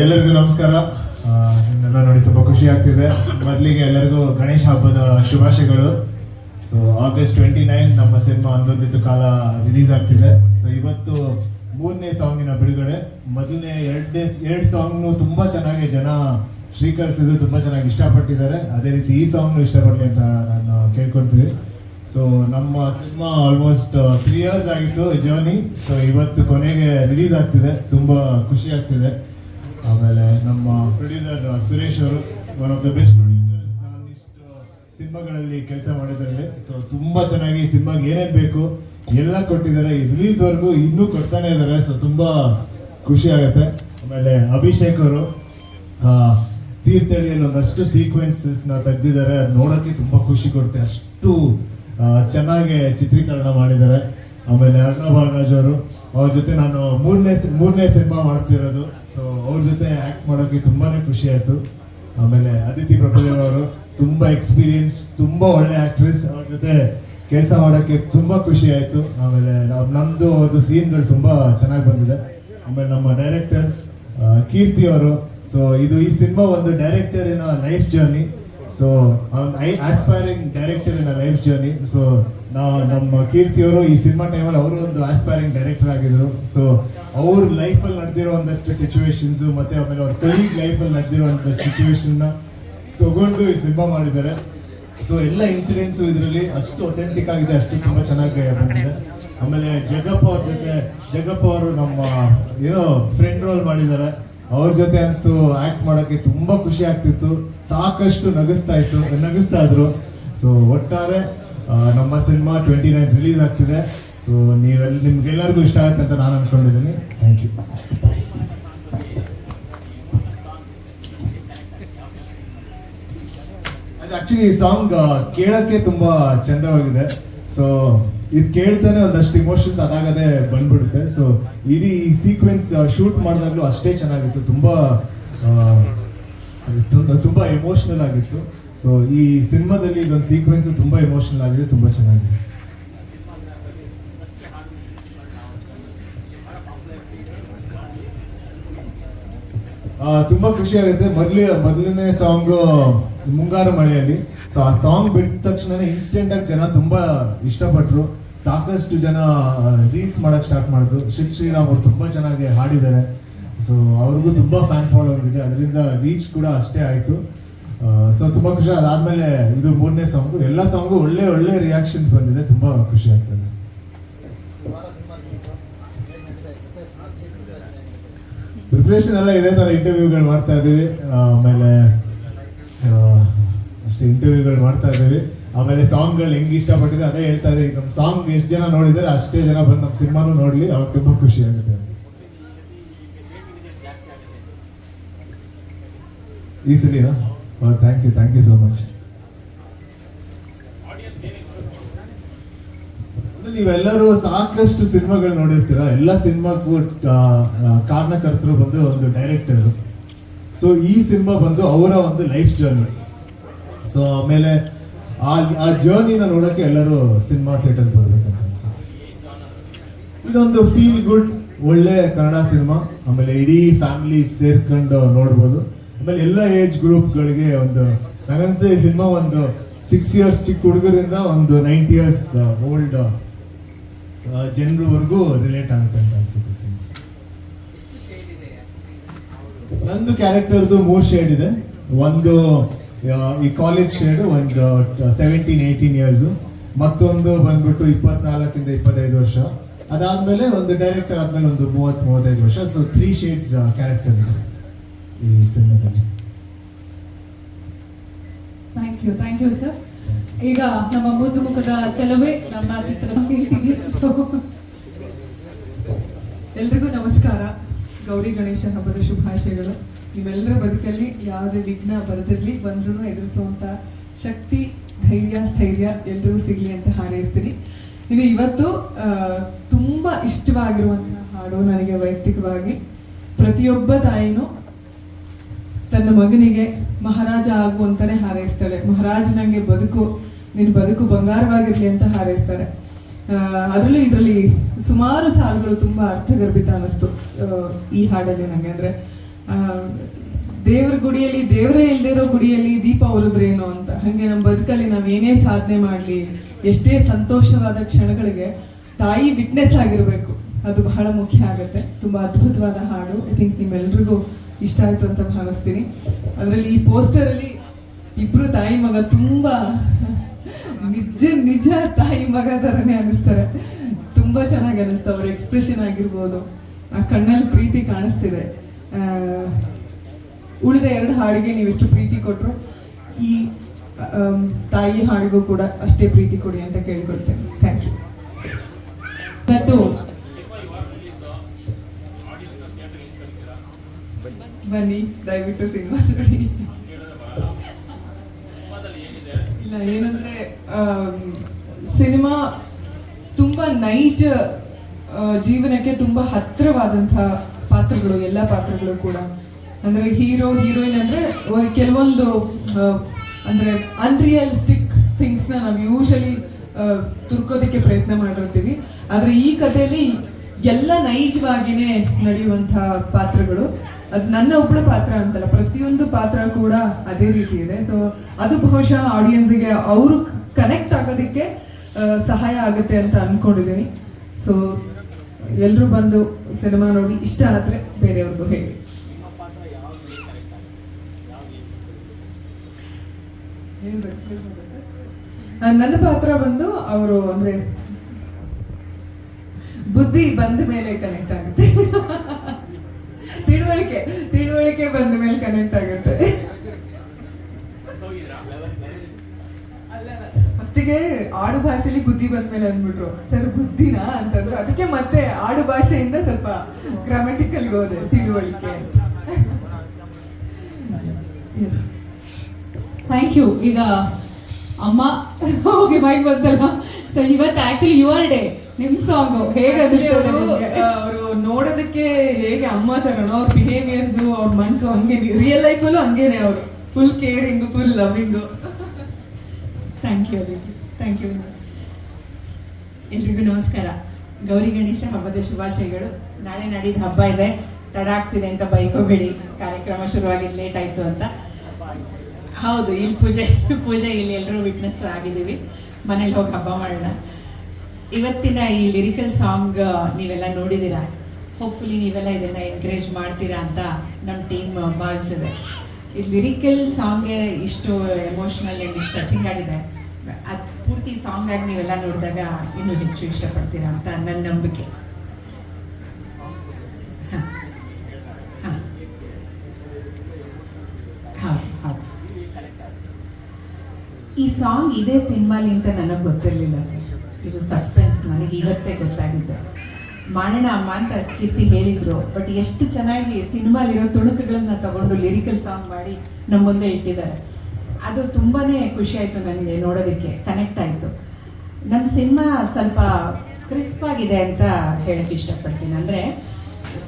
ಎಲ್ಲರಿಗೂ ನಮಸ್ಕಾರ. ನಿನ್ನೆಲ್ಲ ನೋಡಿ ತುಂಬಾ ಖುಷಿ ಆಗ್ತಿದೆ. ಮೊದಲಿಗೆ ಎಲ್ಲರಿಗೂ ಗಣೇಶ ಹಬ್ಬದ ಶುಭಾಶಯಗಳು. ಸೊ ಆಗಸ್ಟ್ ಟ್ವೆಂಟಿ ನೈನ್ ನಮ್ಮ ಸಿನಿಮಾ ಒಂದೊಂದಿತ್ತು ಕಾಲ ರಿಲೀಸ್ ಆಗ್ತಿದೆ. ಸೊ ಇವತ್ತು ಮೂರನೇ ಸಾಂಗಿನ ಬಿಡುಗಡೆ. ಮೊದಲನೇ ಎರಡನೇ ಎರಡು ಸಾಂಗ್ನು ತುಂಬಾ ಚೆನ್ನಾಗಿ ಜನ ಸ್ವೀಕರಿಸಿದ್ರು ತುಂಬಾ ಚೆನ್ನಾಗಿ ಇಷ್ಟಪಟ್ಟಿದ್ದಾರೆ. ಅದೇ ರೀತಿ ಈ ಸಾಂಗ್ನು ಇಷ್ಟಪಡಲಿ ಅಂತ ನಾನು ಕೇಳ್ಕೊಳ್ತೀವಿ. ಸೊ ನಮ್ಮ ಸಿನಿಮಾ ಆಲ್ಮೋಸ್ಟ್ ತ್ರೀ ಇಯರ್ಸ್ ಆಗಿತ್ತು ಜರ್ನಿ ಸೊ ಇವತ್ತು ಕೊನೆಗೆ ರಿಲೀಸ್ ಆಗ್ತಿದೆ. ತುಂಬ ಖುಷಿ ಆಗ್ತಿದೆ. ಆಮೇಲೆ ನಮ್ಮ ಪ್ರೊಡ್ಯೂಸರ್ ಸುರೇಶ್ ಅವರು one of the best producers ನಾನು ಸಿನಿಮಾಗಳಲ್ಲಿ ಕೆಲಸ ಮಾಡಿದ್ದಾರೆ ಸೊ ತುಂಬ ಚೆನ್ನಾಗಿ ಸಿನಿಮಾಗೆ ಏನೇನು ಬೇಕು, ಎಲ್ಲ ಕೊಟ್ಟಿದ್ದಾರೆ. ಈ ರಿಲೀಸ್ ವರ್ಗೂ ಇನ್ನೂ ಕೊಡ್ತಾನೆ ಇದ್ದಾರೆ. ಸೊ ತುಂಬ ಖುಷಿ ಆಗುತ್ತೆ. ಆಮೇಲೆ ಅಭಿಷೇಕ್ ಅವರು ತೀರ್ಥಹಳ್ಳಿಯಲ್ಲಿ ಒಂದಷ್ಟು ಸೀಕ್ವೆನ್ಸಸ್ನ ತೆಗ್ದಿದ್ದಾರೆ. ಅದು ನೋಡೋಕ್ಕೆ ತುಂಬ ಖುಷಿ ಕೊಡುತ್ತೆ. ಅಷ್ಟು ಚೆನ್ನಾಗಿ ಚಿತ್ರೀಕರಣ ಮಾಡಿದ್ದಾರೆ. ಆಮೇಲೆ ಅರ್ಣ ಬಾಲರಾಜ್ ಅವರು. ಅವ್ರ ಜೊತೆ ನಾನು ಮೂರನೇ ಮೂರನೇ ಸಿನಿಮಾ ಮಾಡ್ತಿರೋದು. ಸೊ ಅವ್ರ ಜೊತೆ ಆಕ್ಟ್ ಮಾಡೋಕೆ ತುಂಬಾ ಖುಷಿ ಆಯಿತು. ಆಮೇಲೆ ಅದಿತಿ ಪ್ರಭುದೇವ್ ಅವರು ತುಂಬ ಎಕ್ಸ್ಪೀರಿಯನ್ಸ್ ತುಂಬ ಒಳ್ಳೆ ಆ್ಯಕ್ಟ್ರೆಸ್ ಅವ್ರ ಜೊತೆ ಕೆಲಸ ಮಾಡೋಕ್ಕೆ ತುಂಬ ಖುಷಿ ಆಯಿತು. ಆಮೇಲೆ ನಾವು ನಮ್ಮದು ಒಂದು ಸೀನ್ಗಳು ತುಂಬ ಚೆನ್ನಾಗಿ ಬಂದಿದೆ. ಆಮೇಲೆ ನಮ್ಮ ಡೈರೆಕ್ಟರ್ ಕೀರ್ತಿ ಅವರು. ಸೊ ಇದು ಈ ಸಿನಿಮಾ ಒಂದು ಡೈರೆಕ್ಟರ್ ಏನೋ life journey so I aspiring director in life journey so ನಾವು ನಮ್ಮ ಕೀರ್ತಿ ಅವರು ಈ ಸಿನಿಮಾ ಟೈಮಲ್ಲಿ ಅವರು ಒಂದು ಆಸ್ಪೈರಿಂಗ್ ಡೈರೆಕ್ಟರ್ ಆಗಿದ್ರು. ಸೊ ಅವ್ರ ಲೈಫಲ್ಲಿ ನಡೆದಿರೋ ಒಂದಷ್ಟು ಸಿಚುವೇಶನ್ಸ್ ಮತ್ತೆ ಆಮೇಲೆ ಅವ್ರ ಕಲೀಗ್ ಲೈಫಲ್ಲಿ ನಡೆದಿರುವಂಥ ಸಿಚುವೇಶನ್ನ ತಗೊಂಡು ಈ ಸಿನಿಮಾ ಮಾಡಿದ್ದಾರೆ. ಸೊ ಎಲ್ಲ ಇನ್ಸಿಡೆಂಟ್ಸ್ ಇದರಲ್ಲಿ ಅಷ್ಟು ಅಥೆಂಟಿಕ್ ಆಗಿದೆ, ಅಷ್ಟು ತುಂಬ ಚೆನ್ನಾಗಿ ಬಂದಿದೆ. ಆಮೇಲೆ ಜಗಪ್ಪ ಅವ್ರ ಜೊತೆ, ಜಗಪ್ಪ ಅವರು ನಮ್ಮ ಏನೋ ಫ್ರೆಂಡ್ ರೋಲ್ ಮಾಡಿದ್ದಾರೆ. ಅವ್ರ ಜೊತೆ ಅಂತೂ ಆಕ್ಟ್ ಮಾಡೋಕೆ ತುಂಬಾ ಖುಷಿ ಆಗ್ತಿತ್ತು. ಸಾಕಷ್ಟು ನಗಿಸ್ತಾ ಇತ್ತು, ನಗಿಸ್ತಾ ಇದ್ರು. ಸೊ ಒಟ್ಟಾರೆ ನಮ್ಮ ಸಿನಿಮಾ ಟ್ವೆಂಟಿ ನೈನ್ ರಿಲೀಸ್ ಆಗ್ತಿದೆ. ಸೊ ನೀವೆಲ್ಲ ನಿಮ್ಗೆಲ್ಲರಿಗೂ ಇಷ್ಟ ಆಗುತ್ತೆ ಅಂತ ನಾನು ಅನ್ಕೊಂಡಿದ್ದೀನಿ. ಥ್ಯಾಂಕ್ ಯು ಅದು ಆಕ್ಚುಲಿ ಈ ಸಾಂಗ್ ಕೇಳಕ್ಕೆ ತುಂಬಾ ಚಂದವಾಗಿದೆ. ಸೊ ಇದು ಕೇಳ್ತಾನೆ ಒಂದಷ್ಟು ಇಮೋಷನ್ಸ್ ಅದಾಗದೆ ಬಂದ್ಬಿಡುತ್ತೆ. ಸೊ ಇಡೀ ಈ ಸೀಕ್ವೆನ್ಸ್ ಶೂಟ್ ಮಾಡಿದಾಗಲೂ ಅಷ್ಟೇ ಚೆನ್ನಾಗಿತ್ತು. ತುಂಬಾ ತುಂಬ- ಎಮೋಷನಲ್ ಆಗಿತ್ತು. ಸೊ ಈ ಸಿನಿಮಾದಲ್ಲಿ ಇದೊಂದು ಸೀಕ್ವೆನ್ಸ್ ತುಂಬಾ ಎಮೋಷನಲ್ ಆಗಿದೆ, ತುಂಬಾ ಚೆನ್ನಾಗಿದೆ. ತುಂಬಾ ಖುಷಿ ಆಗುತ್ತೆ. ಮೊದಲೇ, ಮೊದಲನೇ ಸಾಂಗ್ ಮುಂಗಾರು ಮಳೆಯಲ್ಲಿ. ಸೊ ಆ ಸಾಂಗ್ ಬಿಟ್ಟ ತಕ್ಷಣ ಇನ್ಸ್ಟೆಂಟ್ ಆಗಿ ಜನ ತುಂಬಾ ಇಷ್ಟಪಟ್ಟರು ಸಾಕಷ್ಟು ಜನ ರೀಲ್ಸ್ ಮಾಡಕ್ ಸ್ಟಾರ್ಟ್ ಮಾಡಿದ್ರು. ಶ್ರೀ ಶ್ರೀರಾಮ್ ಅವರು ತುಂಬಾ ಚೆನ್ನಾಗಿ ಹಾಡಿದ್ದಾರೆ. ಸೊ ಅವ್ರಿಗೂ ತುಂಬಾ ಫ್ಯಾನ್ ಫಾಲೋವರ್ ಇದೆ. ಅದರಿಂದ ರೀಚ್ ಕೂಡ ಅಷ್ಟೇ ಆಯ್ತು. ಸೊ ತುಂಬಾ ಖುಷಿ. ಅದಾದ್ಮೇಲೆ ಇದು ಮೂರನೇ ಸಾಂಗು ಎಲ್ಲ ಸಾಂಗು ಒಳ್ಳೆ ಒಳ್ಳೆ ರಿಯಾಕ್ಷನ್ಸ್ ಬಂದಿದೆ. ತುಂಬಾ ಖುಷಿ ಆಗ್ತದೆ. ಪ್ರಿಪ್ರೇಷನ್ ಎಲ್ಲ ಇದೇ ತರ ಇಂಟರ್ವ್ಯೂಗಳು ಮಾಡ್ತಾ ಇದೀವಿ ಆಮೇಲೆ ಅಷ್ಟೇ ಇಂಟರ್ವ್ಯೂಗಳು ಮಾಡ್ತಾ ಇದ್ದೀವಿ. ಆಮೇಲೆ ಸಾಂಗ್ಗಳು ಹೆಂಗ್ ಇಷ್ಟಪಟ್ಟಿದೆ ಅದೇ ಹೇಳ್ತಾ ಇದ್ದೀವಿ ನಮ್ಮ ಸಾಂಗ್ ಎಷ್ಟು ಜನ ನೋಡಿದ್ದಾರೆ ಅಷ್ಟೇ ಜನ ಬಂದು ನಮ್ಮ ಸಿನಿಮಾನು ನೋಡ್ಲಿ, ಅವ್ರಿಗೆ ತುಂಬಾ ಖುಷಿ ಆಗುತ್ತೆ. ಈ ಸಲಿನಾ thank you thank you so much ನೀವೆಲ್ಲರೂ ಸಾಕಷ್ಟು ಸಿನಿಮಾಗಳು ನೋಡಿರ್ತೀರಾ? ಎಲ್ಲ ಸಿನಿಮಾಗೂ ಕಾರಣಕರ್ತರು ಬಂದು ಒಂದು ಡೈರೆಕ್ಟರ್ ಸೊ ಈ ಸಿನಿಮಾ ಬಂದು ಅವರ ಒಂದು ಲೈಫ್ ಜರ್ನಿ ಸೊ ಆಮೇಲೆ ಆ ಜರ್ನಿನ ನೋಡಕ್ಕೆ ಎಲ್ಲರೂ ಸಿನಿಮಾ ಥಿಯೇಟರ್ ಬರ್ಬೇಕಂತ ಅನ್ಸುತ್ತೆ. ಇದೊಂದು ಫೀಲ್ ಗುಡ್ ಒಳ್ಳೆ ಕನ್ನಡ ಸಿನಿಮಾ ಆಮೇಲೆ ಇಡೀ ಫ್ಯಾಮಿಲಿ ಸೇರ್ಕೊಂಡು ನೋಡ್ಬೋದು. ಆಮೇಲೆ ಎಲ್ಲ ಏಜ್ ಗ್ರೂಪ್ಗಳಿಗೆ ಒಂದು ನನಗನ್ಸುತ್ತೆ ಈ ಸಿನಿಮಾ ಒಂದು ಸಿಕ್ಸ್ ಇಯರ್ಸ್ ಚಿಕ್ಕ ಹುಡುಗರಿಂದ ಒಂದು ನೈಂಟಿ ಇಯರ್ಸ್ ಓಲ್ಡ್ ಜನರವರೆಗೂ ರಿಲೇಟ್ ಆಗುತ್ತೆ ಅಂತ ಅನ್ಸುತ್ತೆ ಸಿನಿಮಾ ನಂದು ಕ್ಯಾರೆಕ್ಟರ್ದು ಮೂರ್ ಶೇಡ್ ಇದೆ. ಒಂದು ಈ ಕಾಲೇಜ್ ಶೇಡ್ ಒಂದು ಸೆವೆಂಟೀನ್ ಏಯ್ಟೀನ್ ಇಯರ್ಸ್ ಮತ್ತೊಂದು ಬಂದ್ಬಿಟ್ಟು ಇಪ್ಪತ್ನಾಲ್ಕಿಂದ ಇಪ್ಪತ್ತೈದು ವರ್ಷ. ಅದಾದ್ಮೇಲೆ ಒಂದು ಡೈರೆಕ್ಟರ್ ಆದ್ಮೇಲೆ ಒಂದು ಮೂವತ್ ಮೂವತ್ತೈದು ವರ್ಷ. ಸೊ ತ್ರೀ ಶೇಡ್ಸ್ ಕ್ಯಾರೆಕ್ಟರ್ ಇದೆ ಈ ಸಿನಿಮಾದಲ್ಲಿ. Thank you thank you sir ಈಗ ನಮ್ಮ ಮುದ್ದು ಮುಖದ ಚಲವೇ ನಮ್ಮ ಚಿತ್ರ ಎಲ್ರಿಗೂ ನಮಸ್ಕಾರ. ಗೌರಿ ಗಣೇಶ ಹಬ್ಬದ ಶುಭಾಶಯಗಳು. ನೀವೆಲ್ಲರ ಬದುಕಲ್ಲಿ ಯಾವುದೇ ವಿಘ್ನ ಬರದಿರಲಿ ಬಂದ್ರೂ ಎದುರಿಸುವಂತ ಶಕ್ತಿ, ಧೈರ್ಯ, ಸ್ಥೈರ್ಯ ಎಲ್ರಿಗೂ ಸಿಗ್ಲಿ ಅಂತ ಹಾರೈಸ್ತೀನಿ. ಇನ್ನು ಇವತ್ತು ತುಂಬ ಇಷ್ಟವಾಗಿರುವಂತಹ ಹಾಡು ನನಗೆ ವೈಯಕ್ತಿಕವಾಗಿ. ಪ್ರತಿಯೊಬ್ಬ ತಾಯಿನೂ ತನ್ನ ಮಗನಿಗೆ ಮಹಾರಾಜ ಆಗು ಅಂತಾನೆ ಹಾರೈಸ್ತಾಳೆ. ಮಹಾರಾಜ ನಂಗೆ ಬದುಕು, ನಿನ್ ಬದುಕು ಬಂಗಾರವಾಗಿರ್ಲಿ ಅಂತ ಹಾರೈಸ್ತಾರೆ. ಅದರಲ್ಲೂ ಇದರಲ್ಲಿ ಸುಮಾರು ಸಾಲುಗಳು ತುಂಬಾ ಅರ್ಥಗರ್ಭಿತ ಅನ್ನಿಸ್ತು ಈ ಹಾಡಲ್ಲಿ ನನಗೆ ಅಂದ್ರೆ. ದೇವ್ರ ಗುಡಿಯಲ್ಲಿ, ದೇವರೇ ಇಲ್ದಿರೋ ಗುಡಿಯಲ್ಲಿ ದೀಪ ಉರಿದ್ರೇನು ಅಂತ. ಹಾಗೆ ನಮ್ಮ ಬದುಕಲ್ಲಿ ನಾವು ಏನೇ ಸಾಧನೆ ಮಾಡಲಿ, ಎಷ್ಟೇ ಸಂತೋಷವಾದ ಕ್ಷಣಗಳಿಗೆ ತಾಯಿ ವಿಟ್ನೆಸ್ ಆಗಿರಬೇಕು. ಅದು ಬಹಳ ಮುಖ್ಯ ಆಗುತ್ತೆ. ತುಂಬಾ ಅದ್ಭುತವಾದ ಹಾಡು. ಐ ಥಿಂಕ್ ನಿಮ್ಮೆಲ್ರಿಗೂ ಇಷ್ಟ ಆಯ್ತು ಅಂತ ಭಾವಿಸ್ತೀನಿ. ಅದರಲ್ಲಿ ಈ ಪೋಸ್ಟರ್ ಅಲ್ಲಿ ಇಬ್ರು ತಾಯಿ ಮಗ ತುಂಬಾ ನಿಜ ನಿಜ ತಾಯಿ ಮಗ ಥರನೇ ಅನಿಸ್ತಾರೆ. ತುಂಬಾ ಚೆನ್ನಾಗಿ ಅನಿಸ್ತಾ. ಅವ್ರ ಎಕ್ಸ್ಪ್ರೆಷನ್ ಆಗಿರ್ಬೋದು. ಆ ಕಣ್ಣಲ್ಲಿ ಪ್ರೀತಿ ಕಾಣಿಸ್ತಿದೆ. ಉಳಿದ ಎರಡು ಹಾಡಿಗೆ ನೀವೆಷ್ಟು ಪ್ರೀತಿ ಕೊಟ್ಟರು ಈ ತಾಯಿ ಹಾಡಿಗೂ ಕೂಡ ಅಷ್ಟೇ ಪ್ರೀತಿ ಕೊಡಿ ಅಂತ ಕೇಳ್ಕೊಡ್ತೇನೆ ಥ್ಯಾಂಕ್ ಯು ಇವತ್ತು ಬನ್ನಿ ದಯವಿಟ್ಟು ಸಿನಿಮಾ ನೋಡಿ. ಇಲ್ಲ ಏನಂದ್ರೆ ಸಿನಿಮಾ ತುಂಬಾ ನೈಜ ಜೀವನಕ್ಕೆ ತುಂಬಾ ಹತ್ತಿರವಾದಂತಹ ಪಾತ್ರಗಳು, ಎಲ್ಲ ಪಾತ್ರಗಳು ಕೂಡ. ಅಂದ್ರೆ ಹೀರೋ, ಹೀರೋಯಿನ್ ಅಂದ್ರೆ ಕೆಲವೊಂದು ಅಂದರೆ ಅನ್ರಿಯಲಿಸ್ಟಿಕ್ ಥಿಂಗ್ಸ್ನ ನಾವು ಯೂಶಲಿ ತುರ್ಕೋದಕ್ಕೆ ಪ್ರಯತ್ನ ಮಾಡಿರ್ತೀವಿ. ಆದ್ರೆ ಈ ಕಥೆಯಲ್ಲಿ ಎಲ್ಲ ನೈಜವಾಗಿನೇ ನಡೆಯುವಂತಹ ಪಾತ್ರಗಳು. ಅದು ನನ್ನ ಒಬ್ಬಳ ಪಾತ್ರ ಅಂತಲ್ಲ, ಪ್ರತಿಯೊಂದು ಪಾತ್ರ ಕೂಡ ಅದೇ ರೀತಿ ಇದೆ. ಸೊ ಅದು ಬಹುಶಃ ಆಡಿಯನ್ಸ್ಗೆ ಅವರು ಕನೆಕ್ಟ್ ಆಗೋದಕ್ಕೆ ಸಹಾಯ ಆಗುತ್ತೆ ಅಂತ ಅಂದ್ಕೊಂಡಿದ್ದೀನಿ ಸೊ ಎಲ್ಲರೂ ಬಂದು ಸಿನಿಮಾ ನೋಡಿ ಇಷ್ಟ ಆದ್ರೆ ಬೇರೆಯವ್ರಿಗೂ ಹೇಳಿ. ನನ್ನ ಪಾತ್ರ ಬಂದು ಅವರು ಅಂದ್ರೆ ಬುದ್ಧಿ ಬಂದ ಮೇಲೆ ಕನೆಕ್ಟ್ ಆಗುತ್ತೆ. ತಿಳುವಳಿಕೆ ತಿಳುವಳಿಕೆ ಬಂದ ಮೇಲೆ ಕನೆಕ್ಟ್ ಆಗುತ್ತೆ. ಫಸ್ಟಿಗೆ ಆಡು ಭಾಷೆಲಿ ಬುದ್ಧಿ ಬಂದ್ಮೇಲೆ ಅಂದ್ಬಿಟ್ರು. ಸರ್ ಬುದ್ಧಿನಾ? ಅಂತಂದ್ರು. ಅದಕ್ಕೆ ಮತ್ತೆ ಆಡು ಭಾಷೆಯಿಂದ ಸ್ವಲ್ಪ ಗ್ರಾಮೆಟಿಕಲ್ ಹೋದೆ ತಿಳುವಳಿಕೆ ಥ್ಯಾಂಕ್ ಯು ಈಗ ಅಮ್ಮ ಹೋಗಿ ಮೈಕ್ ಬಂತಲ್ಲ? ಸೊ ಇವತ್ತು ಆಕ್ಚುಲಿ ಯುವರ್ ಡೇ ನಿಮ್ ಸಾಂಗ್ ಹೇಗೆ ಅವರು ನೋಡೋದಕ್ಕೆ ಹೇಗೆ ಅಮ್ಮ ತಗೋಣ ಅವ್ರ ಬಿಹೇವಿಯರ್ಸ್ ಅವ್ರ ಮನ್ಸು ಹಂಗೆ ರಿಯಲ್ ಲೈಫಲ್ಲೂ ಹಂಗೇನೆ ಅವರು. Full caring full loving thank you thank you ಎಲ್ರಿಗೂ ನಮಸ್ಕಾರ. ಗೌರಿ ಗಣೇಶ ಹಬ್ಬದ ಶುಭಾಶಯಗಳು. ನಾಳೆ ನಾಡಿದ್ದು ಹಬ್ಬ ಇದೆ. ತಡ ಆಗ್ತಿದೆ ಅಂತ ಬೈಕೋಬೇಡಿ. ಕಾರ್ಯಕ್ರಮ ಶುರುವಾಗಿದ್ದು ಲೇಟ್ ಆಯಿತು ಅಂತ. ಹೌದು ಇಲ್ಲಿ ಪೂಜೆ ಪೂಜೆ ಇಲ್ಲಿ ಎಲ್ಲರೂ ವಿಟ್ನೆಸ್ ಆಗಿದ್ದೀವಿ. ಮನೇಲಿ ಹೋಗಿ ಹಬ್ಬ ಮಾಡೋಣ. ಇವತ್ತಿನ ಈ ಲಿರಿಕಲ್ ಸಾಂಗ್ ನೀವೆಲ್ಲ ನೋಡಿದ್ದೀರಾ? ಹೋಪ್ಫುಲಿ ನೀವೆಲ್ಲ ಇದನ್ನ ಎನ್ಕರೇಜ್ ಮಾಡ್ತೀರಾ ಅಂತ ನಮ್ಮ ಟೀಮ್ ಭಾವಿಸಿದೆ. ಈ ಲಿರಿಕಲ್ ಸಾಂಗ್ಗೆ ಇಷ್ಟು ಎಮೋಷ್ನಲ್ ಆ್ಯಂಡ್ ಇಷ್ಟು ಟಚಿಂಗ್ ಆಗಿದೆ. ಅದು ಪೂರ್ತಿ ಸಾಂಗ್ ಆಗಿ ನೀವೆಲ್ಲ ನೋಡಿದಾಗ ಇನ್ನೂ ಹೆಚ್ಚು ಇಷ್ಟಪಡ್ತೀರಾ ಅಂತ ನನ್ನ ನಂಬಿಕೆ. ಈ ಸಾಂಗ್ ಇದೇ ಸಿನಿಮಾಲಿ ಅಂತ ನನಗೆ ಗೊತ್ತಿರಲಿಲ್ಲ ಸರ್. ಇದು ಸಸ್ಪೆನ್ಸ್ ನನಗೆ ಇವತ್ತೇ ಗೊತ್ತಾಗಿದ್ದು. ಮಾಡೋಣ ಅಮ್ಮ ಅಂತ ಕೀರ್ತಿ ಹೇಳಿದ್ರು. ಬಟ್ ಎಷ್ಟು ಚೆನ್ನಾಗಿ ಸಿನಿಮಾಲಿರೋ ತುಣುಕುಗಳನ್ನ ತಗೊಂಡು ಲಿರಿಕಲ್ ಸಾಂಗ್ ಮಾಡಿ ನಮ್ಮ ಮುಂದೆ ಇಟ್ಟಿದ್ದಾರೆ. ಅದು ತುಂಬಾನೇ ಖುಷಿ ಆಯಿತು ನನಗೆ ನೋಡೋದಕ್ಕೆ ಕನೆಕ್ಟ್ ಆಯಿತು. ನಮ್ಮ ಸಿನಿಮಾ ಸ್ವಲ್ಪ ಕ್ರಿಸ್ಪ್ ಆಗಿದೆ ಅಂತ ಹೇಳಕ್ಕೆ ಇಷ್ಟಪಡ್ತೀನಿ. ಅಂದರೆ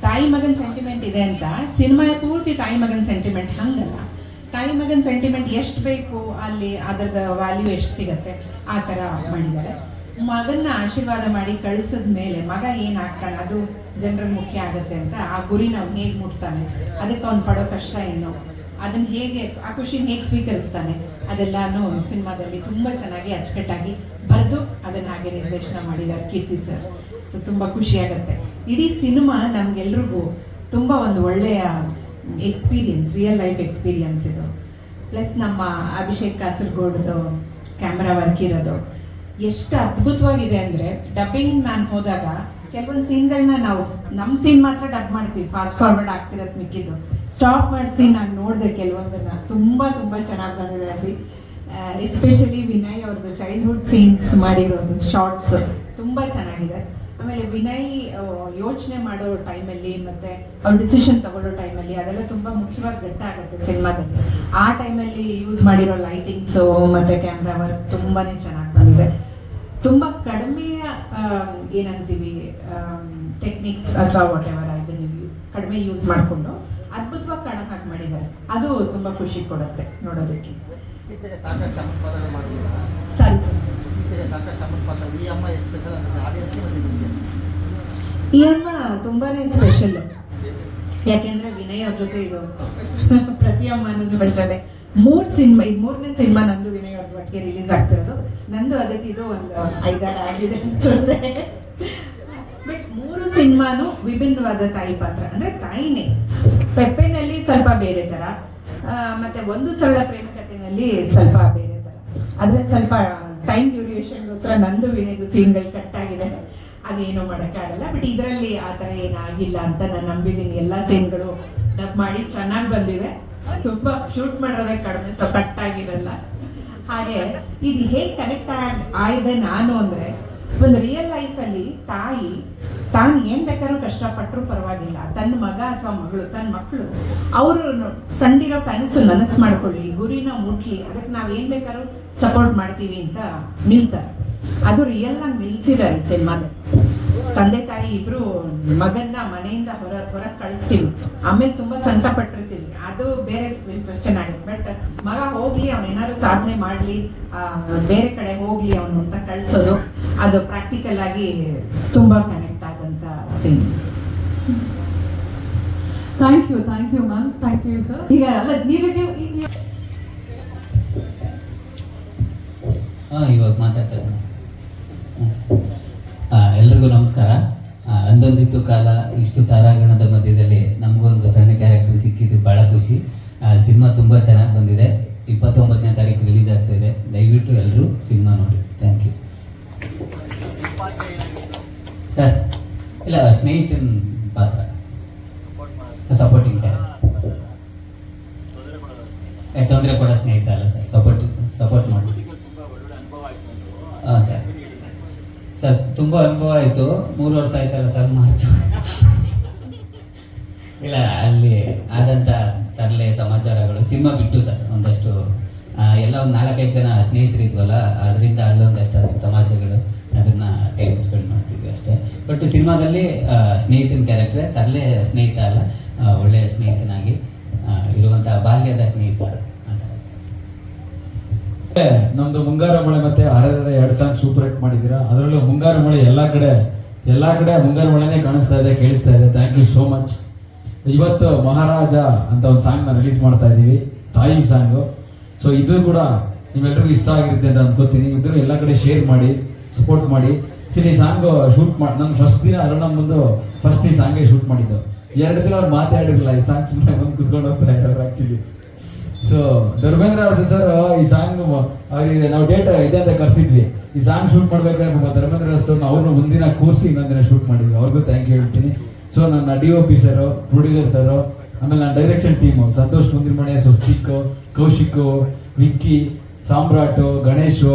ತಾಯಿ ಮಗನ ಸೆಂಟಿಮೆಂಟ್ ಇದೆ ಅಂತ ಸಿನಿಮಾ ಪೂರ್ತಿ ತಾಯಿ ಮಗನ ಸೆಂಟಿಮೆಂಟ್ ಹಂಗಲ್ಲ. ತಾಯಿ ಮಗನ ಸೆಂಟಿಮೆಂಟ್ ಎಷ್ಟು ಬೇಕು ಅಲ್ಲಿ ಅದರದ ವ್ಯಾಲ್ಯೂ ಎಷ್ಟು ಸಿಗತ್ತೆ ಆ ಥರ ಮಾಡಿದ್ದಾರೆ. ಮಗನ್ನ ಆಶೀರ್ವಾದ ಮಾಡಿ ಕಳಿಸಿದ ಮೇಲೆ ಮಗ ಏನಾಗ್ತಾನೆ ಅದು ಜನರ ಮುಖ್ಯ ಆಗುತ್ತೆ ಅಂತ ಆ ಗುರಿ ನಾವು ಹೇಗೆ ಮುಟ್ತಾನೆ? ಅದಕ್ಕೆ ಅವ್ನು ಪಡೋ ಕಷ್ಟ ಏನು? ಅದನ್ನ ಹೇಗೆ, ಆ ಖುಷಿನ ಹೇಗೆ ಸ್ವೀಕರಿಸ್ತಾನೆ? ಅದೆಲ್ಲಾನು ಸಿನಿಮಾದಲ್ಲಿ ತುಂಬ ಚೆನ್ನಾಗಿ ಅಚ್ಚುಕಟ್ಟಾಗಿ ಬರೆದು ಅದನ್ನ ಹಾಗೆ ನಿರ್ದೇಶನ ಮಾಡಿದ್ದಾರೆ ಕೀರ್ತಿ ಸರ್. ಸೊ ತುಂಬ ಆಗುತ್ತೆ. ಇಡೀ ಸಿನಿಮಾ ನಮ್ಗೆಲ್ರಿಗೂ ತುಂಬ ಒಂದು ಒಳ್ಳೆಯ ಎಕ್ಸ್ಪೀರಿಯನ್ಸ್ ರಿಯಲ್ ಲೈಫ್ ಎಕ್ಸ್ಪೀರಿಯನ್ಸ್ ಇದು. ಪ್ಲಸ್ ನಮ್ಮ ಅಭಿಷೇಕ್ ಕಾಸರಗೋಡ್ದು ಕ್ಯಾಮ್ರಾ ವರ್ಕ್ ಇರೋದು. ಎಷ್ಟು ಅದ್ಭುತವಾಗಿದೆ ಅಂದರೆ ಡಬ್ಬಿಂಗ್ ನಾನು ಹೋದಾಗ ಕೆಲವೊಂದು ಸೀನ್ಗಳನ್ನ ನಾವು ನಮ್ಮ ಸೀನ್ ಮಾತ್ರ ಡಬ್ ಮಾಡ್ತೀವಿ. ಫಾಸ್ಟ್ ಫಾರ್ವರ್ಡ್ ಆಗ್ತಿರೋದು ಮಿಕ್ಕಿದ್ದು. ಸ್ಟಾಪ್ ಮಾಡಿಸಿ ನಾನು ನೋಡಿದೆ ಕೆಲವೊಂದನ್ನ. ತುಂಬ ತುಂಬ ಚೆನ್ನಾಗಿ ಬಂದಿದೆ ಅಲ್ಲಿ. ಎಸ್ಪೆಷಲಿ ವಿನಯ್ ಅವ್ರದ್ದು ಚೈಲ್ಡ್ಹುಡ್ ಸೀನ್ಸ್ ಮಾಡಿರೋದು ಶಾರ್ಟ್ಸ್ ತುಂಬ ಚೆನ್ನಾಗಿದೆ. ಆಮೇಲೆ ವಿನಯ್ ಯೋಚನೆ ಮಾಡೋ ಟೈಮಲ್ಲಿ ಮತ್ತೆ ಅವ್ರ ಡಿಸಿಷನ್ ತಗೊಳ್ಳೋ ಟೈಮಲ್ಲಿ ಅದೆಲ್ಲ ತುಂಬಾ ಮುಖ್ಯವಾಗಿ ಗಟ್ಟ ಆಗುತ್ತೆ ಸಿನಿಮಾದಲ್ಲಿ. ಆ ಟೈಮಲ್ಲಿ ಯೂಸ್ ಮಾಡಿರೋ ಲೈಟಿಂಗ್ಸು ಮತ್ತೆ ಕ್ಯಾಮ್ರಾ ವರ್ಕ್ ತುಂಬಾನೇ ಚೆನ್ನಾಗಿ ಬಂದಿದೆ. ತುಂಬಾ ಕಡಿಮೆ ಏನಂತೀವಿ ಟೆಕ್ನಿಕ್ಸ್ ಅಥವಾ ವಾಟ್ ಎವರ್ ಇದನ್ನ ಕಡಿಮೆ ಯೂಸ್ ಮಾಡಿಕೊಂಡು ಅದ್ಭುತವಾಗಿ ಕಾಣೋ ಹಾಕಿ ಮಾಡಿದ್ದಾರೆ. ಅದು ತುಂಬಾ ಖುಷಿ ಕೊಡುತ್ತೆ ನೋಡೋದಕ್ಕೆ. ಸರಿ. ಈ ಅಮ್ಮ ತುಂಬಾನೇ ಸ್ಪೆಷಲ್ ಯಾಕೆಂದ್ರೆ ವಿನಯ್ ಅವ್ರ ಜೊತೆ ಇದು ಪ್ರತಿ ಅಮ್ಮನೂ ಸ್ಪೆಷಲ್ ಮೂರ್ ಸಿನಿಮಾ ಇದು ಮೂರನೇ ಸಿನಿಮಾ ನಂದು ವಿನಯ್ ಬಗ್ಗೆ ರಿಲೀಸ್ ಆಗ್ತಿರೋದು ನಂದು ಅದಕ್ಕೆ ಇದು ಒಂದು ಐದಾರು ಆಗಿದೆ ಅನ್ಸುತ್ತೆ. ಬಟ್ ಮೂರು ಸಿನಿಮಾನು ವಿಭಿನ್ನವಾದ ತಾಯಿ ಪಾತ್ರ. ಅಂದ್ರೆ ತಾಯಿನೇ. ಪೆಪ್ಪೆನಲ್ಲಿ ಸ್ವಲ್ಪ ಬೇರೆ ತರ. ಮತ್ತೆ ಒಂದು ಸರಳ ಪ್ರೇಮ ಕಥೆನಲ್ಲಿ ಸ್ವಲ್ಪ ಬೇರೆ ತರ. ಅದ್ರಲ್ಲಿ ಸ್ವಲ್ಪ ಟೈಮ್ ಡ್ಯೂರೇಷನ್ಗೋಸ್ಕರ ನಂದು ವಿನಯದು ಸೀನ್ಗಳು ಕಟ್ ಆಗಿದೆ. ಅದೇನು ಮಾಡೋಕ್ಕಾಗಲ್ಲ ಬಟ್ ಇದರಲ್ಲಿ ಆ ಥರ ಏನಾಗಿಲ್ಲ ಅಂತ ನಾನು ನಂಬಿದ್ದೀನಿ ಎಲ್ಲ ಸೀನ್ಗಳು ಡಬ್ ಮಾಡಿ ಚೆನ್ನಾಗಿ ಬಂದಿವೆ. ತುಂಬ ಶೂಟ್ ಮಾಡೋದೇ ಕಡಿಮೆ ಸೊ ಕಟ್ ಆಗಿರಲ್ಲ ಹಾಗೆ ಇದು ಹೇಗೆ ಕನೆಕ್ಟ್ ಆಗಿ ಆಗಿದೆ ನಾನು ಅಂದರೆ, ಒಂದು ರಿಯಲ್ ಲೈಫಲ್ಲಿ ತಾಯಿ, ತಾನು ಏನು ಬೇಕಾದ್ರೂ ಕಷ್ಟಪಟ್ಟರು ಪರವಾಗಿಲ್ಲ. ತನ್ನ ಮಗ ಅಥವಾ ಮಗಳು, ತನ್ನ ಮಕ್ಕಳು ಅವರು ಕಂಡಿರೋ ಕನಸು ನನಸು ಮಾಡ್ಕೊಳ್ಳಿ, ಗುರಿನ ಮುಟ್ಲಿ, ಅದಕ್ಕೆ ನಾವು ಏನು ಬೇಕಾದ್ರೂ ಸಪೋರ್ಟ್ ಮಾಡ್ತೀವಿ ಅಂತ ನಿಲ್ತಾರೆ. ಅದು ರಿಯಲ್ ಆಗಿ ನಿಲ್ಸಿದ್ದಾರೆ ಸಿನಿಮಾದಲ್ಲಿ ತಂದೆ ತಾಯಿ ಇಬ್ರು ಮಗನ್ನ ಮನೆಯಿಂದ ಹೊರ ಹೊರಗೆ ಕಳಿಸ್ತೀವಿ ಆಮೇಲೆ ತುಂಬಾ ಸಂತ ಪಟ್ಟಿರ್ತೀವಿ ಅದು ಬೇರೆ ಕ್ವಶನ್ ಆಗುತ್ತೆ. ಬಟ್ ಮಗ ಹೋಗ್ಲಿ ಅವ್ನ ಏನಾದ್ರು ಸಾಧನೆ ಮಾಡ್ಲಿ ಆ, ಬೇರೆ ಕಡೆ ಹೋಗ್ಲಿ ಅವನು ಅಂತ ಕಳ್ಸೋದು ಅದು ಪ್ರಾಕ್ಟಿಕಲ್ ಆಗಿ ತುಂಬಾ ಕನೆಕ್ಟ್ ಆದಂತ scene thank you thank you ma'am thank you sir ಈಗ ಅಲ್ಲ ನೀವು ನೀವು ಹಾಂ ಇವಾಗ ಮಾತಾಡ್ತಾ ಇದ್ದೀನಿ. ಎಲ್ರಿಗೂ ನಮಸ್ಕಾರ. ಅಂದೊಂದಿತ್ತು ಕಾಲ ಇಷ್ಟು ತಾರಾಗಣದ ಮಧ್ಯದಲ್ಲಿ ನಮಗೊಂದು ಸಣ್ಣ ಕ್ಯಾರೆಕ್ಟರ್ ಸಿಕ್ಕಿದ್ದು ಭಾಳ ಖುಷಿ. ಸಿನಿಮಾ ತುಂಬ ಚೆನ್ನಾಗಿ ಬಂದಿದೆ. ಇಪ್ಪತ್ತೊಂಬತ್ತನೇ ತಾರೀಕು ರಿಲೀಸ್ ಆಗ್ತಾ ಇದೆ. ದಯವಿಟ್ಟು ಎಲ್ಲರೂ ಸಿನಿಮಾ ನೋಡಿ. ಥ್ಯಾಂಕ್ ಯು ಸರ್ ಇಲ್ಲ ಸ್ನೇಹಿತನ ಪಾತ್ರ. ಸಪೋರ್ಟಿಂಗ್ ಕ್ಯಾರೆಕ್ಟರ್ ತೊಂದರೆ ಕೊಡೋ ಸ್ನೇಹಿತ ಅಲ್ಲ ಸರ್ ಸಪೋರ್ಟ್ ಸಪೋರ್ಟ್ ಮಾಡಿ. ಹಾಂ ಸರ್ ಸರ್, ತುಂಬ ಅನುಭವ ಆಯಿತು. ಮೂರು ವರ್ಷ ಆಯ್ತಲ್ಲ ಸರ್ ಮಾರ್ಚ್ ಇಲ್ಲ, ಅಲ್ಲಿ ಆದಂಥ ತರಲೆ ಸಮಾಚಾರಗಳು ಸಿನಿಮಾ ಬಿಟ್ಟು ಸರ್, ಒಂದಷ್ಟು ಎಲ್ಲ ಒಂದು ನಾಲ್ಕೈದು ಜನ ಸ್ನೇಹಿತರು ಇದ್ವಲ್ಲ, ಅದರಿಂದ ಅಲ್ಲೊಂದಷ್ಟು ತಮಾಷೆಗಳು ಅದನ್ನು ಟೈಮ್ ಸ್ಪೆಂಡ್ ಮಾಡ್ತಿದ್ವಿ ಅಷ್ಟೇ. ಬಟ್ ಸಿನಿಮಾದಲ್ಲಿ ಸ್ನೇಹಿತನ ಕ್ಯಾರೆಕ್ಟ್ರೆ ತರಲೆ ಸ್ನೇಹಿತ ಅಲ್ಲ ಒಳ್ಳೆಯ ಸ್ನೇಹಿತನಾಗಿ ಇರುವಂಥ ಬಾಲ್ಯದ ಸ್ನೇಹಿತ ನಮ್ದು ಮುಂಗಾರು ಮಳೆ ಮತ್ತೆ ಹರಹರ ಎರಡು ಸಾಂಗ್ ಸೂಪರ್ ಹಿಟ್ ಮಾಡಿದ್ದೀರಾ? ಅದರಲ್ಲೂ ಮುಂಗಾರು ಮಳೆ ಎಲ್ಲಾ ಕಡೆ ಎಲ್ಲಾ ಕಡೆ ಮುಂಗಾರು ಮಳೆನೇ ಕಾಣಿಸ್ತಾ ಇದೆ, ಕೇಳಿಸ್ತಾ ಇದೆ. ಥ್ಯಾಂಕ್ ಯು ಸೋ ಮಚ್ ಇವತ್ತು ಮಹಾರಾಜ ಅಂತ ಒಂದು ಸಾಂಗ್ನ ರಿಲೀಸ್ ಮಾಡ್ತಾ ಇದೀವಿ, ತಾಯಿ ಸಾಂಗು ಸೊ ಇದು ಕೂಡ ನಿಮ್ಮೆಲ್ರಿಗೂ ಇಷ್ಟ ಆಗಿರುತ್ತೆ ಅಂತ ಅನ್ಕೋತೀನಿ. ಇದ್ರು ಎಲ್ಲ ಕಡೆ ಶೇರ್ ಮಾಡಿ ಸಪೋರ್ಟ್ ಮಾಡಿ. ಸರಿ ಈ ಸಾಂಗ್ ಶೂಟ್ ಮಾಡಿ ನಾನು ಫಸ್ಟ್ ದಿನ ಅರುಣಮ್ ಬಂದು ಫಸ್ಟ್ ಈ ಸಾಂಗೇ ಶೂಟ್ ಮಾಡಿದ್ದು. ಎರಡು ದಿನ ಅವ್ರು ಮಾತಾಡಿರಲಿಲ್ಲ, ಈ ಸಾಂಗ್ ಸುಮ್ಮನೆ ಬಂದು ಕುತ್ಕೊಂಡು ಹೋಗ್ತಾ ಇದ್ದಾರೆ actually so Dharmendra Arasu sir ಈ ಸಾಂಗ್ ನಾವು ಡೇಟ್ ಇದೆ ಅಂತ ಕರ್ಸಿದ್ವಿ. ಈ ಸಾಂಗ್ ಶೂಟ್ ಮಾಡ್ಬೇಕಾದ್ರೆ ಧರ್ಮೇಂದ್ರ ಅರಸು ಅವ್ರನ್ನ ಮುಂದಿನ ಕೂರಿಸಿ ಇನ್ನೊಂದಿನ ಶೂಟ್ ಮಾಡಿದ್ವಿ. ಅವ್ರಿಗೂ ಥ್ಯಾಂಕ್ ಯು ಹೇಳ್ತೀನಿ. ಸೊ ನನ್ನ D O P sir producer sir ಆಮೇಲೆ ನನ್ನ ಡೈರೆಕ್ಷನ್ ಟೀಮು ಸಂತೋಷ್ ಕುಂದಿರ್ಮಣೆ ಸ್ವಸ್ತಿಕ್ ಕೌಶಿಕ್, ವಿಕ್ಕಿ, ಸಾಮ್ರಾಟು, ಗಣೇಶು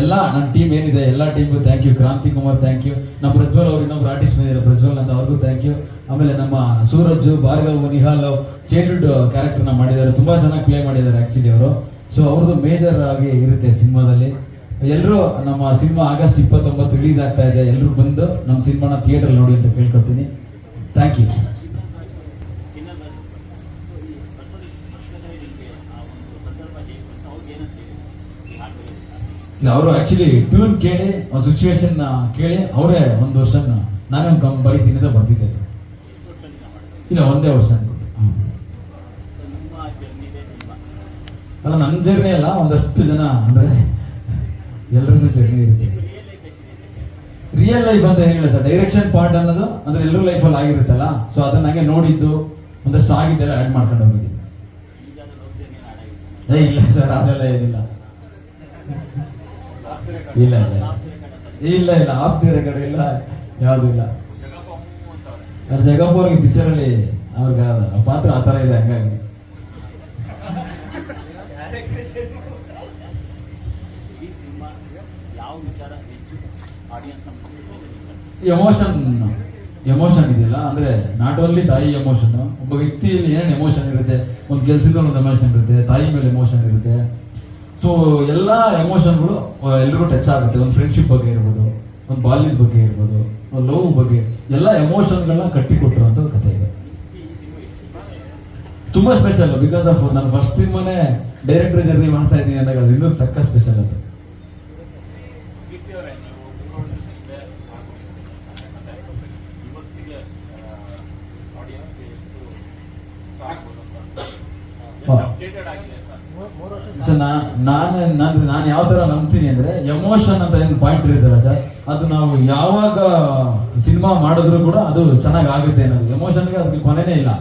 ಎಲ್ಲ ನನ್ನ ಟೀಮ್ ಏನಿದೆ, ಎಲ್ಲ ಟೀಮ್ಗೂ ಥ್ಯಾಂಕ್ ಯು ಕ್ರಾಂತಿ ಕುಮಾರ್ ಥ್ಯಾಂಕ್ ಯು ನಮ್ಮ ಪ್ರಜ್ವಲ್ ಅವ್ರು ಇನ್ನೊಬ್ರು ಆರ್ಟಿಸ್ಟ್ ಬಂದಿದ್ದಾರೆ ಪ್ರಜ್ವಲ್ ಅಂತ ಅವ್ರಿಗೂ ಥ್ಯಾಂಕ್ ಯು ಆಮೇಲೆ ನಮ್ಮ ಸೂರಜ್, ಭಾರ್ಗವ್, ನಿಹಾಲ್ ಚೇಟುಡ್ ಕ್ಯಾರೆಕ್ಟರ್ನ ಮಾಡಿದ್ದಾರೆ. ತುಂಬ ಚೆನ್ನಾಗಿ ಪ್ಲೇ ಮಾಡಿದ್ದಾರೆ ಆ್ಯಕ್ಚುಲಿ ಅವರು. ಸೊ ಅವ್ರದ್ದು ಮೇಜರ್ ಆಗಿ ಇರುತ್ತೆ ಸಿನಿಮಾದಲ್ಲಿ. ಎಲ್ಲರೂ ನಮ್ಮ ಸಿನಿಮಾ ಆಗಸ್ಟ್ ಇಪ್ಪತ್ತೊಂಬತ್ತು ರಿಲೀಸ್ ಆಗ್ತಾ ಇದೆ. ಎಲ್ಲರೂ ಬಂದು ನಮ್ಮ ಸಿನಿಮಾನ ಥಿಯೇಟರ್ ನೋಡಿ ಅಂತ ಕೇಳ್ಕೊತೀನಿ. ಥ್ಯಾಂಕ್ ಯು ಅವರು ಆ್ಯಕ್ಚುಲಿ ಟ್ಯೂನ್ ಕೇಳಿ, ಆ ಸಿಚುವೇಶನ್ ಕೇಳಿ, ಅವರೇ ಒಂದು ವರ್ಷ ನಾನೇ ಒಂದು ಕಮ್ ಬರೀತೀನಿ ಅಂತ ಬರ್ತಿದ್ದೆ ಇಲ್ಲ, ಒಂದೇ ವರ್ಷ. ಅಲ್ಲ ನನ್ನ ಜರ್ನಿ ಅಲ್ಲ, ಒಂದಷ್ಟು ಜನ ಅಂದ್ರೆ ಎಲ್ಲರದ್ದು ಜರ್ನಿ ಇರುತ್ತೆ. ರಿಯಲ್ ಲೈಫ್ ಅಂತ ಹೇಳಿ ಸರ್ ಡೈರೆಕ್ಷನ್ ಪಾರ್ಟ್ ಅನ್ನೋದು ಅಂದ್ರೆ ಎಲ್ಲರೂ ಲೈಫಲ್ಲಿ ಆಗಿರುತ್ತಲ್ಲ ಸೊ ಅದನ್ನ ಹಾಗೆ ನೋಡಿದ್ದು, ಒಂದಷ್ಟು ಆಗಿದ್ದೆಲ್ಲ ಆ್ಯಡ್ ಮಾಡ್ಕೊಂಡು ಹೋಗಿದ್ದೀನಿ. ಏ, ಇಲ್ಲ ಸರ್, ಅದೆಲ್ಲ ಏನಿಲ್ಲ. ಇಲ್ಲ ಇಲ್ಲ ಇಲ್ಲ. ಇಲ್ಲ ಆಫ್ ರೆಕಾರ್ಡ್ ಇಲ್ಲ, ಯಾವುದು ಇಲ್ಲ. ಜಗಪ್ಪ ಅವ್ರಿಗೆ ಪಿಕ್ಚರ್ ಅಲ್ಲಿ ಅವ್ರಿಗೆ ಪಾತ್ರ ಆ ಥರ ಇದೆ, ಹಂಗಾಗಿ. ಎಮೋಷನ್ ಎಮೋಷನ್ ಇದೆಯಲ್ಲ, ಅಂದ್ರೆ ನಾಟ್ ಓನ್ಲಿ ತಾಯಿ ಎಮೋಷನ್ ಒಬ್ಬ ವ್ಯಕ್ತಿಯಲ್ಲಿ ಏನೇನು ಎಮೋಷನ್ ಇರುತ್ತೆ, ಒಂದು ಕೆಲಸದಲ್ಲಿ ಒಂದು ಎಮೋಷನ್ ಇರುತ್ತೆ, ತಾಯಿ ಮೇಲೆ ಎಮೋಷನ್ ಇರುತ್ತೆ ಸೊ ಎಲ್ಲ ಎಮೋಷನ್ಗಳು ಎಲ್ರಿಗೂ ಟಚ್ ಆಗುತ್ತೆ. ಒಂದು ಫ್ರೆಂಡ್ಶಿಪ್ ಬಗ್ಗೆ ಇರ್ಬೋದು, ಒಂದು ಬಾಲ್ಯದ ಬಗ್ಗೆ ಇರ್ಬೋದು, ಒಂದು ಲವ್ ಬಗ್ಗೆ, ಎಲ್ಲ ಎಮೋಷನ್ಗಳನ್ನ ಕಟ್ಟಿ ಕೊಟ್ಟಿರುವಂಥ ಕಥೆ ಇದೆ. ತುಂಬ ಸ್ಪೆಷಲ್ ಬಿಕಾಸ್ ಆಫ್ ನಾನು ಫಸ್ಟ್ ಸಿನಿಮಾನೇ ಡೈರೆಕ್ಟರ್ ಜರ್ನಿ ಮಾಡ್ತಾ ಇದ್ದೀನಿ ಅಂದಾಗ, ಅದು ಇನ್ನೂ ಸಕ್ಕ ಸ್ಪೆಷಲ್ ಅದು ಸೊ ನಾನು ನಾನು ನಾನು ಯಾವ ಥರ ನಂಬ್ತೀನಿ ಅಂದರೆ ಎಮೋಷನ್ ಅಂತ ಏನು ಪಾಯಿಂಟ್ ಇರುತ್ತಲ್ಲ ಸರ್ ಅದು ನಾವು ಯಾವಾಗ ಸಿನಿಮಾ ಮಾಡಿದ್ರು ಕೂಡ ಅದು ಚೆನ್ನಾಗಿ ಆಗುತ್ತೆ ಅನ್ನೋದು ಎಮೋಷನ್ಗೆ ಅದಕ್ಕೆ ಕೊನೆನೇ ಇಲ್ಲ.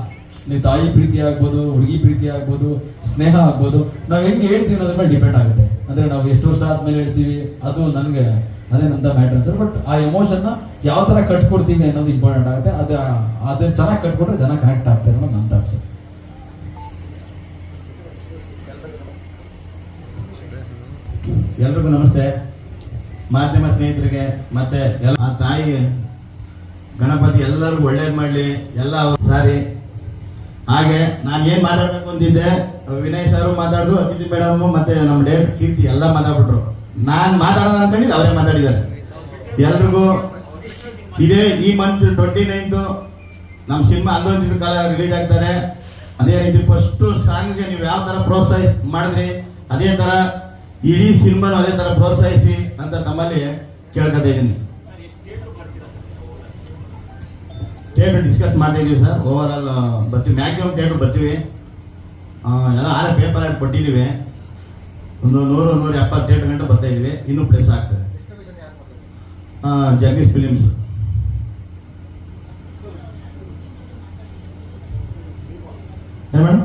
ನೀವು ತಾಯಿ ಪ್ರೀತಿ ಆಗ್ಬೋದು, ಹುಡುಗಿ ಪ್ರೀತಿ ಆಗ್ಬೋದು, ಸ್ನೇಹ ಆಗ್ಬೋದು, ನಾವು ಹೆಂಗೆ ಹೇಳ್ತೀವಿ ಅನ್ನೋದ್ರ ಮೇಲೆ ಡಿಪೆಂಡ್ ಆಗುತ್ತೆ. ಅಂದರೆ ನಾವು ಎಷ್ಟು ವರ್ಷ ಆದ್ಮೇಲೆ ಹೇಳ್ತೀವಿ, ಅದು ನನಗೆ ಅದೇ ನಂತ ಮ್ಯಾಟರ್ ಅನ್ಸರ್ ಬಟ್ ಆ ಎಮೋಷನ್ನ ಯಾವ ಥರ ಕಟ್ಕೊಡ್ತೀವಿ ಅನ್ನೋದು ಇಂಪಾರ್ಟೆಂಟ್ ಆಗುತ್ತೆ. ಅದು ಅದು ಚೆನ್ನಾಗಿ ಕಟ್ಕೊಟ್ರೆ ಜನ ಕನೆಕ್ಟ್ ಆಗ್ತಾರೆ ಅನ್ನೋದು ನನ್ನ ಎಲ್ರಿಗೂ ನಮಸ್ತೆ. ಮಾಧ್ಯಮ ಸ್ನೇಹಿತರಿಗೆ ಮತ್ತೆ ಎಲ್ಲ ಆ ತಾಯಿ, ಗಣಪತಿ ಎಲ್ಲರಿಗೂ ಒಳ್ಳೇದು ಮಾಡಲಿ, ಎಲ್ಲ ಸಾರಿ. ಹಾಗೆ ನಾನು ಏನು ಮಾತಾಡಬೇಕು ಅಂತಿದ್ದೆ, ವಿನಯ್ ಸರ್ ಮಾತಾಡಿದ್ರು, ಅತಿಥಿ ಮೇಡಮ್, ಮತ್ತೆ ನಮ್ಮ ಡೇಟ್ ಕೀರ್ತಿ ಎಲ್ಲ ಮಾತಾಡ್ಬಿಟ್ರು. ನಾನು ಮಾತಾಡೋಣ ಅನ್ಕೊಂಡಿದ್ದು, ಅವರೇ ಮಾತಾಡಿದ್ದಾರೆ. ಎಲ್ರಿಗೂ ಇದೇ ಈ ಮಂತ್ ಟ್ವೆಂಟಿ ನೈನ್ತು ನಮ್ಮ ಸಿನಿಮಾ ಹನ್ನೊಂದು ಕಾಲ ರಿಲೀಸ್ ಆಗ್ತಾರೆ ಅದೇ ರೀತಿ ಫಸ್ಟು ಸಾಂಗ್ಗೆ ನೀವು ಯಾವ ಥರ ಪ್ರೋತ್ಸಾಹ ಮಾಡಿದ್ರಿ, ಅದೇ ಥರ ಇಡೀ ಸಿನಿಮಾನು ಅದೇ ಥರ ಪ್ರೋತ್ಸಾಹಿಸಿ ಅಂತ ತಮ್ಮಲ್ಲಿ ಕೇಳ್ಕೊತಾ ಇದ್ದೀನಿ ಡೇಟ್ ಡಿಸ್ಕಸ್ ಮಾಡ್ತಾ ಇದೀವಿ ಸರ್ ಓವರ್ ಆಲ್ ಬರ್ತೀವಿ. ಮ್ಯಾಕ್ಸಿಮಮ್ ಡೇಟ್ ಬರ್ತೀವಿ. ಎಲ್ಲ ಆಳೆ ಪೇಪರ್ ಆಗಿ ಕೊಟ್ಟಿದ್ದೀವಿ. ಒಂದು ನೂರು, ನೂರ ಎಪ್ಪತ್ತು ಡೇಟ್ ಗಂಟೆ ಬರ್ತಾ ಇದೀವಿ. ಇನ್ನೂ ಪ್ಲೇಸ್ ಆಗ್ತದೆ. ಜಗದೀಶ್ ಫಿಲಿಮ್ಸ್ ಏನು ಮೇಡಮ್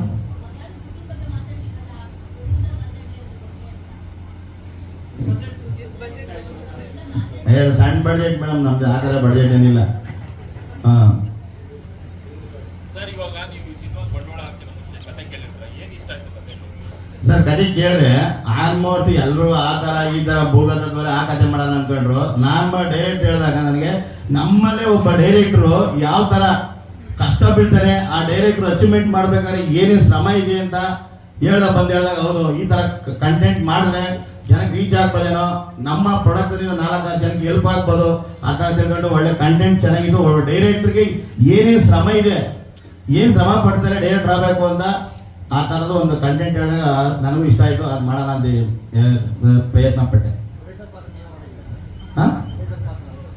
ಏ ಸಣ್ಣ ಬಡ್ಜೆಟ್ ಮೇಡಮ್ ನಮ್ದು ಆ ಥರ ಬಡ್ಜೆಟ್ ಏನಿಲ್ಲ. ಹಾಂ. ಸರ್ ಕತೆ ಕೇಳಿದೆ ಆಲ್ಮೋಸ್ಟ್ ಎಲ್ಲರೂ ಆ ಥರ ಈ ಥರ ಭೂಗತತ್ವರೆ ಆ ಕತೆ ಮಾಡೋಣ ಅನ್ಕೊಂಡ್ರು. ನಾನು ಡೈರೆಕ್ಟ್ ಹೇಳಿದಾಗ ನನಗೆ ನಮ್ಮಲ್ಲೇ ಒಬ್ಬ ಡೈರೆಕ್ಟ್ರು ಯಾವ ಥರ ಕಷ್ಟ ಬೀಳ್ತಾರೆ ಆ ಡೈರೆಕ್ಟ್ರು ಅಚೀವ್ಮೆಂಟ್ ಮಾಡ್ಬೇಕಾದ್ರೆ ಏನೇನು ಶ್ರಮ ಇದೆ ಅಂತ ಹೇಳ್ದ ಬಂದು ಹೇಳ್ದಾಗ ಅವರು ಈ ಥರ ಕಂಟೆಂಟ್ ಮಾಡಿದ್ರೆ ಜನಕ್ಕೆ ರೀಚ್ ಆಗ್ಬೋದೇನೋ ನಮ್ಮ ಪ್ರಾಡಕ್ಟ್ನಿಂದ ನಾಲ್ಕು ಜನಕ್ಕೆ ಹೆಲ್ಪ್ ಆಗ್ಬೋದು. ಆ ಥರ ತಿಳ್ಕೊಂಡು ಒಳ್ಳೆ ಕಂಟೆಂಟ್ ಚೆನ್ನಾಗಿದ್ದು ಡೈರೆಕ್ಟ್ರಿಗೆ ಏನೇನು ಶ್ರಮ ಇದೆ, ಏನು ಶ್ರಮ ಪಡ್ತಾರೆ ಡೈರೆಕ್ಟ್ ಆಗಬೇಕು ಅಂತ, ಆ ಥರದ್ದು ಒಂದು ಕಂಟೆಂಟ್ ಹೇಳಿದಾಗ ನನಗೂ ಇಷ್ಟ ಆಯಿತು. ಅದು ಮಾಡೋಣ ಅಂತ ಪ್ರಯತ್ನ ಪಟ್ಟೆ. ಹಾಂ?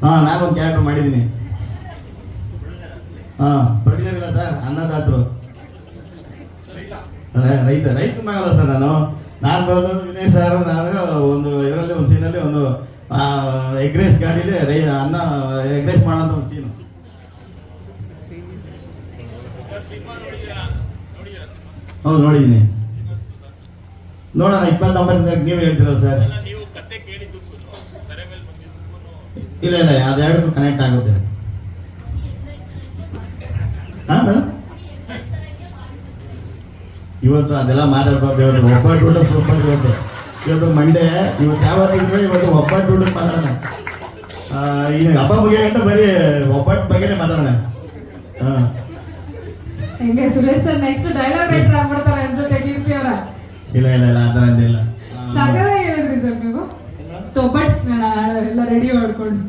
ಹಾಂ ನಾನು ಒಂದು ಕ್ಯಾರೆಕ್ಟರ್ ಮಾಡಿದ್ದೀನಿ. ಹಾಂ ಪಡೆದಿರಲಿಲ್ಲ ಸರ್, ಅನ್ನದಾತರು. ರೈತ ರೈತ ಮಗಲ್ಲ ಸರ್ ನಾನು. ನಾನು ಬಂದು ವಿನಯ್ ಸರ್ ನಾನು ಒಂದು ಇದರಲ್ಲಿ, ಒಂದು ಸೀನಲ್ಲಿ ಒಂದು ಎಗ್ ರೈಸ್ ಗಾಡೀಲಿ ರೈ, ಅನ್ನ ಎಗ್ ರೈಸ್ ಮಾಡೋಂಥ ಒಂದು ಸೀನು ಹೌದು ನೋಡಿದ್ದೀನಿ ನೋಡೋಣ, ಇಪ್ಪತ್ತೊಂಬತ್ತನೇ ನೀವು ಹೇಳ್ತಿರಲ್ಲ ಸರ್ ಇಲ್ಲ ಇಲ್ಲ ಅದೆರಡು ಕನೆಕ್ಟ್ ಆಗುತ್ತೆ. ಹಾಂ ಮೇಡಮ್ ಇವತ್ತು ಅದೆಲ್ಲ ಮಾತಾಡ್ಬಾರ್ದು ಇವತ್ತು ಒಬ್ಬಟ್ಟು ಸೂಪರ್ ಇವತ್ತು. ಇವತ್ತು ಮಂಡೆ ಇವತ್ತು ಯಾವತ್ತಿದ್ರೆ ಇವತ್ತು ಒಬ್ಬಟ್ಟು ಮಾತಾಡೋಣ. ಈ ಈಗ ಹಬ್ಬ ಮುಗಿಯಂಟ ಬರೀ ಒಬ್ಬಟ್ಟು ಬಗ್ಗೆನೇ ಮಾತಾಡೋಣ. ಹಾಂ ಹೆಂಗೆ Suresh sir next dialogue writer ಆಗ್ಬಿಡ್ತಾರೆ ಅನ್ಸುತ್ತೆ ಕೀರ್ತಿ ಅವರ. ಇಲ್ಲ ಇಲ್ಲ ಇಲ್ಲ ಆ ಥರ ಅಂದಿಲ್ಲ ಸಾಗರ ಹೇಳಿದ್ರಿ ಸರ್ ನೀವು. ತೊಬ್ಬಟ್ ಎಲ್ಲ ರೆಡಿ ಮಾಡ್ಕೊಂಡು.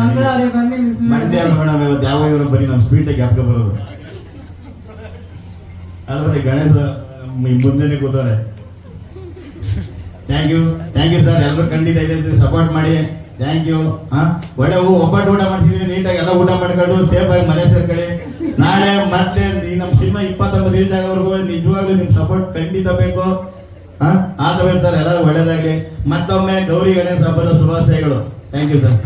ಮಂಗಳವಾರ ಬಂದು ಮಿಸ್ ಮಾಡಿ ಯಾವ ಇವರು ಬರೀ ನಮ್ಮ ಸ್ವೀಟಿಗೆ ಜ್ಞಾಪಕ ಬರೋದು. ಅದ್ರಲ್ಲಿ ಗಣೇಶ ಮುಂದೆನೆ ಕೂತವ್ರೆ. Thank you thank you sir ಎಲ್ಲರೂ ಖಂಡಿತ ಇದೆ ಸಪೋರ್ಟ್ ಮಾಡಿ. ಥ್ಯಾಂಕ್ ಯು ಹಾ? ಒಳ್ಳೆ ಹೂ, ಒಬ್ಬಟ್ಟು ಊಟ ಮಾಡ್ತಿದೀವಿ ನೀಟಾಗಿ ಎಲ್ಲ ಊಟ ಮಾಡ್ಕೊಂಡು ಸೇಫ್ ಆಗಿ ಮನೆ ಸೇರ್ಕೊಳ್ಳಿ. ನಾಳೆ ಮತ್ತೆ ಈ ನಮ್ಮ ಸಿನಿಮಾ ಇಪ್ಪತ್ತೊಂಬತ್ತು ರೀಚ್ ಆಗೋವರೆಗೂ ನಿಜವಾಗ್ಲೂ ನಿಮ್ಮ ಸಪೋರ್ಟ್ ಖಂಡಿತ ಬೇಕು. ಹಾ? ಆದ ಸರ್ ಎಲ್ಲರೂ ಒಳ್ಳೇದಾಗಲಿ. ಮತ್ತೊಮ್ಮೆ ಗೌರಿ ಗಣೇಶ ಹಬ್ಬದ ಶುಭಾಶಯಗಳು. Thank you sir